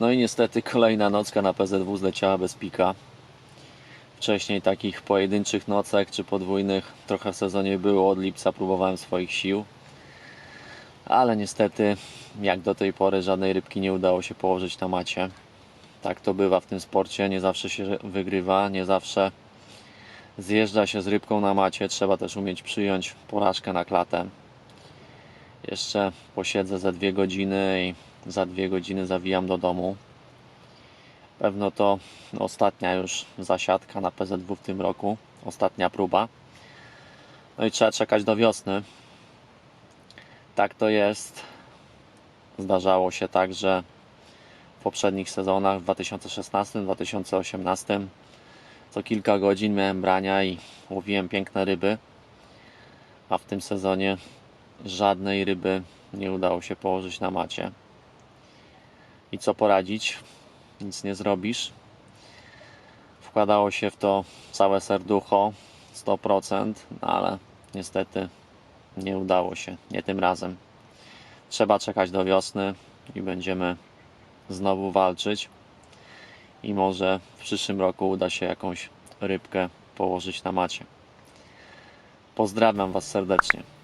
No i niestety kolejna nocka na PZW zleciała bez pika. Wcześniej takich pojedynczych nocek czy podwójnych trochę w sezonie było. Od lipca próbowałem swoich sił. Ale niestety, jak do tej pory, żadnej rybki nie udało się położyć na macie. Tak to bywa w tym sporcie. Nie zawsze się wygrywa, nie zawsze zjeżdża się z rybką na macie. Trzeba też umieć przyjąć porażkę na klatę. Jeszcze posiedzę za dwie godziny i za dwie godziny zawijam do domu. Pewno to ostatnia już zasiadka na PZW w tym roku. Ostatnia próba. No i trzeba czekać do wiosny. Tak to jest. Zdarzało się tak, że w poprzednich sezonach, w 2016, 2018, co kilka godzin miałem brania i łowiłem piękne ryby. A w tym sezonie żadnej ryby nie udało się położyć na macie. I co poradzić? Nic nie zrobisz. Wkładało się w to całe serducho, 100%, no ale niestety nie udało się, nie tym razem. Trzeba czekać do wiosny i będziemy znowu walczyć. I może w przyszłym roku uda się jakąś rybkę położyć na macie. Pozdrawiam Was serdecznie.